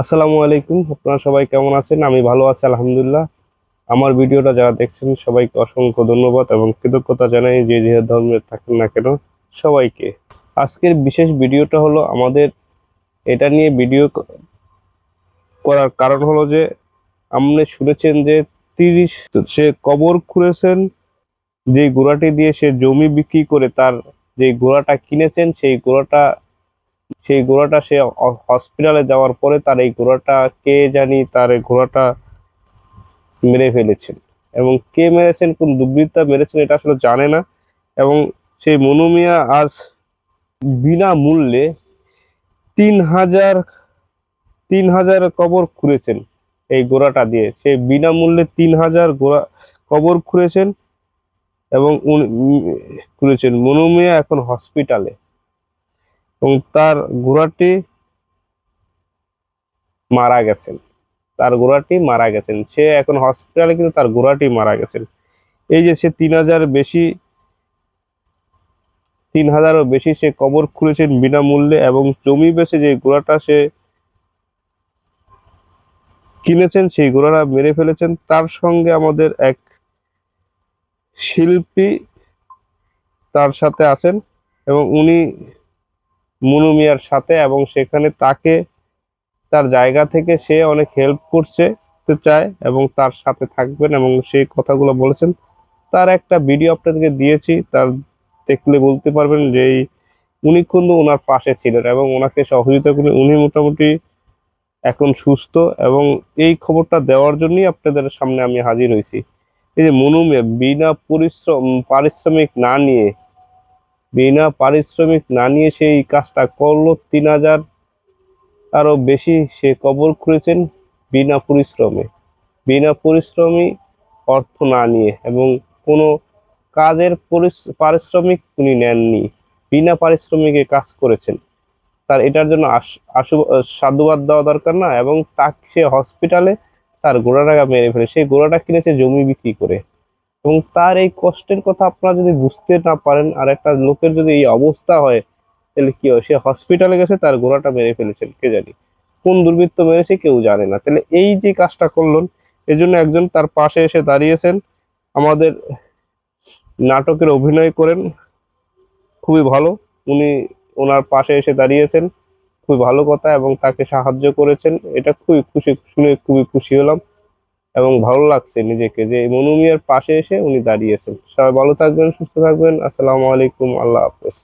আসসালামু আলাইকুম, আপনারা সবাই কেমন আছেন? আমি ভালো আছি, আলহামদুলিল্লাহ। আমার ভিডিওটা যারা দেখছেন, সবাইকে অসংখ্য ধন্যবাদ এবং কৃতজ্ঞতা জানাই, যে যে ধর্মের থাকেন না কেন, সবাইকে। আজকের বিশেষ ভিডিওটা হলো আমাদের, এটা নিয়ে ভিডিও করার কারণ হলো যে আপনি শুনেছেন যে তিরিশ সে কবর খুঁড়েছেন যে গোড়াটি দিয়ে সে জমি বিক্রি করে তার যে গোড়াটা কিনেছেন, সেই গোড়াটা সেই ঘোড়াটা সে হসপিটালে যাওয়ার পরে তার এই ঘোড়াটা কে জানি তার এই ঘোড়াটা মেরে ফেলেছেন এবং কে মেরেছেন, কোন দুর্বৃত্তা মেরেছেন এটা আসলে জানে না এবং সেই মনুমিয়া আজ বিনা মূল্যে তিন হাজার তিন হাজার কবর খুঁড়েছেন এই গোড়াটা দিয়ে। সে বিনামূল্যে তিন হাজার গোড়া, কবর খুঁড়েছেন এবং খুঁড়েছেন। মনুমিয়া এখন হসপিটালে এবং তার ঘোড়াটি মারা গেছেন। তার ঘোড়াটি মারা গেছেন। সে এখন হসপিটালে কিন্তু তার ঘোড়াটি মারা গেছেন। এই যে সে তিন হাজার বেশি, তিন হাজারও বেশি সে কবর খুলেছেন বিনামূল্যে এবং জমি বেচে যে ঘোড়াটা সে কিনেছেন, সেই ঘোড়াটা মেরে ফেলেছেন। তার সঙ্গে আমাদের এক শিল্পী তার সাথে আছেন এবং উনি মুনু মিয়ার সাথে এবং সেখানে তাকে তার জায়গা থেকে সে অনেক হেল্প করছে তে চায় এবং তার সাথে থাকবেন এবং সেই কথাগুলো বলেছেন। তার একটা ভিডিও আপনাদেরকে দিয়েছি, তার দেখলে বলতে পারবেন যে এই উনি কিন্তু ওনার পাশে ছিলেন এবং ওনাকে সহযোগিতা করে উনি মোটামুটি এখন সুস্থ এবং এই খবরটা দেওয়ার জন্যই আপনাদের সামনে আমি হাজির হয়েছি। এই যে মনু মিয়া, বিনা পরিশ্রম, পারিশ্রমিক না নিয়ে বিনা পারিশ্রমিক না নিয়ে সেই কাজটা করল তিন হাজার। আরও বেশি সে কবর খুঁড়েছেন বিনা পরিশ্রমে। বিনা পরিশ্রমী অর্থ না নিয়ে এবং কোনো কাজের পারিশ্রমিক উনি নেননি, বিনা পারিশ্রমিকে কাজ করেছেন। তার এটার জন্য আশু- সাধুবাদ দেওয়া দরকার না এবং তাকে সে হসপিটালে তার ঘোড়াটা মেরে ফেলে। সেই ঘোড়াটা কিনেছে জমি বিক্রি করে। এবং তার এই কষ্টের কথা আপনারা যদি বুঝতে না পারেন, আর একটা লোকের যদি এই অবস্থা হয়, তাহলে কি হয়? সে হসপিটালে গেছে, তার ঘোড়াটা মেরে ফেলেছেন, কে জানি? কোন দুর্বৃত্ত মেরেছে, কেউ জানে না। তাহলে এই যে কাজটা করলেন এই জন্য একজন তার পাশে এসে দাঁড়িয়েছেন, আমাদের নাটকের অভিনয় করেন, খুবই ভালো। উনি ওনার পাশে এসে দাঁড়িয়েছেন, খুবই ভালো কথা এবং তাকে সাহায্য করেছেন। এটা খুবই খুশি, শুনে খুবই খুশি হলাম। এবং ভালো লাগছে নিজেকে যে মনুমিয়ার পাশে এসে উনি দাঁড়িয়েছেন। সবাই ভালো থাকবেন, সুস্থ থাকবেন। আসসালামু আলাইকুম, আল্লাহ হাফেজ।